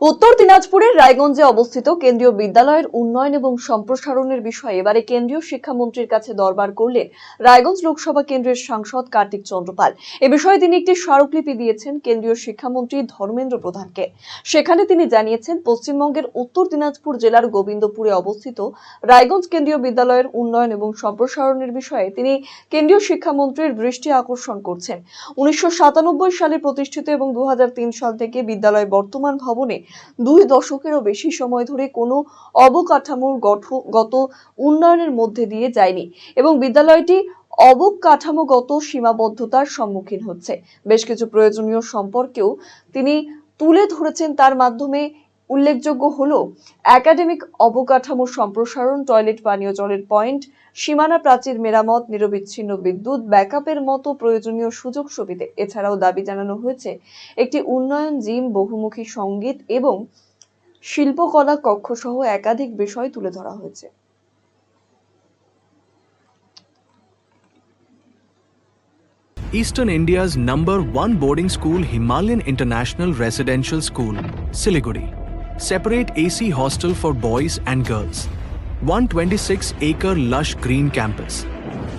উত্তর দিনাজপুরের রায়গঞ্জে অবস্থিত কেন্দ্রীয় বিদ্যালয়ের উন্নয়ন এবং সম্প্রসারণের বিষয়ে এবারে কেন্দ্রীয় শিক্ষামন্ত্রীর কাছে দরবার করলেন রায়গঞ্জ লোকসভা কেন্দ্রের সাংসদ কার্তিক চন্দ্রপাল। এ বিষয়ে তিনি একটি স্মারকলিপি দিয়েছেন কেন্দ্রীয় শিক্ষামন্ত্রী ধর্মেন্দ্র প্রধানকে। সেখানে তিনি জানিয়েছেন, পশ্চিমবঙ্গের উত্তর দিনাজপুর জেলার গোবিন্দপুরে অবস্থিত রায়গঞ্জ কেন্দ্রীয় বিদ্যালয়ের উন্নয়ন এবং সম্প্রসারণের বিষয়ে তিনি কেন্দ্রীয় শিক্ষামন্ত্রীর দৃষ্টি আকর্ষণ করছেন। উনিশশো সাতানব্বই সালে প্রতিষ্ঠিত এবং দু হাজার তিন সাল থেকে বিদ্যালয় বর্তমান ভবনে দুই দশকেরও বেশি সময় ধরে কোনো অবকাঠামোর গত উন্নয়নের মধ্যে দিয়ে যায়নি এবং বিদ্যালয়টি অবকাঠামোগত সীমাবদ্ধতার সম্মুখীন হচ্ছে। বেশ কিছু প্রয়োজনীয় সম্পর্কেও তিনি তুলে ধরেছেন তার মাধ্যমে উল্লেখযোগ্য হল একাডেমিক অবকাঠামো সম্প্রসারণ টয়লেট পানীয় জলের পয়েন্ট সীমানা প্রাচীর মেরামত নিরবিচ্ছিন্ন বিদ্যুৎ ব্যাকআপের মতো প্রয়োজনীয় সুযোগ সুবিধে এছাড়াও দাবি জানানো হয়েছে একটি উন্নয়ন জিম বহুমুখী সংগীত এবং শিল্পকলা কক্ষ সহ একাধিক বিষয় তুলে ধরা হয়েছে Eastern India's number one boarding school, Himalayan International Residential School, Siliguri. Separate AC hostel for boys and girls. 126 acre lush green campus.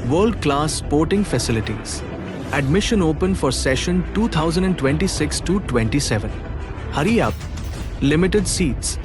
World class sporting facilities. Admission open for session 2026 to 27. Hurry up. Limited seats.